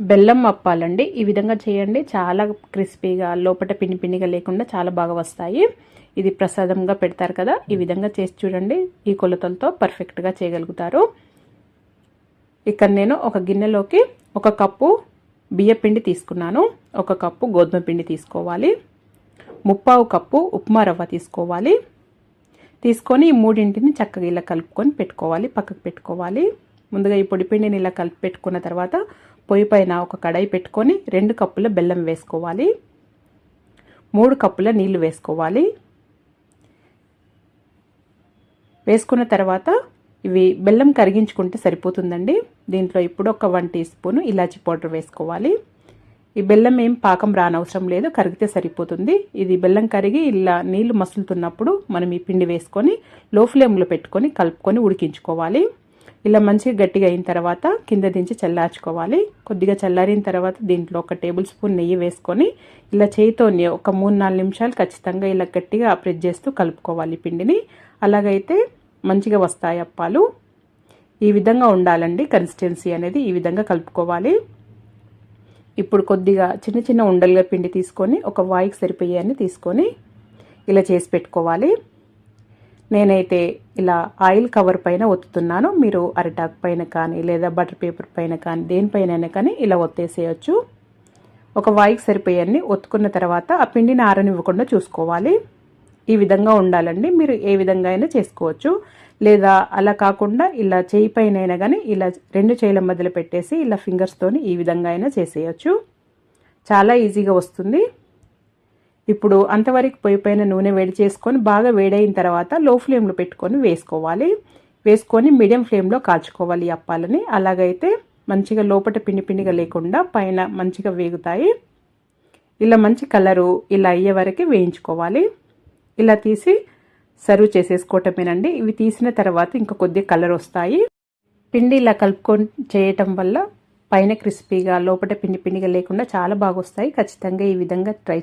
బెల్లం అప్పాలండి. ఈ విధంగా చేయండి. చాలా క్రిస్పీగా లోపల పిండి పిండిగా లేకుండా చాలా బాగా వస్తాయి. ఇది ప్రసాదంగా పెడతారు కదా. ఈ విధంగా చేసి చూడండి. ఈ కొలతలతో పర్ఫెక్ట్గా చేయగలుగుతారు. ఇక్కడ నేను ఒక గిన్నెలోకి ఒక కప్పు బియ్య పిండి తీసుకున్నాను. ఒక కప్పు గోధుమ పిండి తీసుకోవాలి. ముప్పావు కప్పు ఉప్మా రవ్వ తీసుకోవాలి. తీసుకొని ఈ మూడింటిని చక్కగా ఇలా కలుపుకొని పెట్టుకోవాలి. పక్కకు పెట్టుకోవాలి. ముందుగా ఈ పొడిపిండిని ఇలా కలిపి పెట్టుకున్న తర్వాత పొయ్యి పైన ఒక కడాయి పెట్టుకొని రెండు కప్పుల బెల్లం వేసుకోవాలి. మూడు కప్పుల నీళ్ళు వేసుకోవాలి. వేసుకున్న తర్వాత ఇవి బెల్లం కరిగించుకుంటే సరిపోతుందండి. దీంట్లో ఇప్పుడు ఒక వన్ టీ స్పూన్ ఇలాచి పౌడర్ వేసుకోవాలి. ఈ బెల్లం ఏం పాకం రానవసరం లేదు కరిగితే సరిపోతుంది. ఇది బెల్లం కరిగి ఇలా నీళ్ళు మసులుతున్నప్పుడు మనం ఈ పిండి వేసుకొని లో ఫ్లేమ్లో పెట్టుకొని కలుపుకొని ఉడికించుకోవాలి. ఇలా మంచిగా గట్టిగా అయిన తర్వాత కింద దించి చల్లార్చుకోవాలి. కొద్దిగా చల్లారిన తర్వాత దీంట్లో ఒక టేబుల్ స్పూన్ నెయ్యి వేసుకొని ఇలా చేయితోని ఒక మూడు నాలుగు నిమిషాలు ఖచ్చితంగా ఇలా గట్టిగా ప్రెస్ చేస్తూ కలుపుకోవాలి పిండిని. అలాగైతే మంచిగా వస్తాయి అప్పాలు. ఈ విధంగా ఉండాలండి. కన్సిస్టెన్సీ అనేది ఈ విధంగా కలుపుకోవాలి. ఇప్పుడు కొద్దిగా చిన్న చిన్న ఉండలుగా పిండి తీసుకొని ఒక వాయికి సరిపోయాన్ని తీసుకొని ఇలా చేసి పెట్టుకోవాలి. నేనైతే ఇలా ఆయిల్ కవర్ పైన ఒత్తుతున్నాను. మీరు అరిటాక్ పైన కానీ లేదా బటర్ పేపర్ పైన కానీ దేనిపైన కానీ ఇలా ఒత్తేసేయచ్చు. ఒక వాయికి సరిపోయాన్ని ఒత్తుకున్న తర్వాత ఆ పిండిని ఆరనివ్వకుండా చూసుకోవాలి. ఈ విధంగా ఉండాలండి. మీరు ఏ విధంగా అయినా చేసుకోవచ్చు. లేదా అలా కాకుండా ఇలా చేయి పైన అయినా కానీ ఇలా రెండు చేయిల మధ్యలో పెట్టేసి ఇలా ఫింగర్స్తోని ఈ విధంగా అయినా చేసేయచ్చు. చాలా ఈజీగా వస్తుంది. ఇప్పుడు అంతవరకు పొయ్యి పైన నూనె వేడి చేసుకొని బాగా వేడైన తర్వాత లో ఫ్లేమ్లో పెట్టుకొని వేసుకోవాలి. వేసుకొని మీడియం ఫ్లేమ్లో కాల్చుకోవాలి అప్పాలని. అలాగైతే మంచిగా లోపల పిండి పిండిగా లేకుండా పైన మంచిగా వేగుతాయి. ఇలా మంచి కలరు ఇలా అయ్యే వరకు వేయించుకోవాలి. ఇలా తీసి సర్వ్ చేసేసుకోవటమేనండి. ఇవి తీసిన తర్వాత ఇంకా కొద్దిగా కలర్ వస్తాయి. పిండి ఇలా కలుపుకొని చేయటం వల్ల పైన క్రిస్పీగా లోపల పిండి పిండిగా లేకుండా చాలా బాగా వస్తాయి ఖచ్చితంగా ఈ విధంగా ట్రై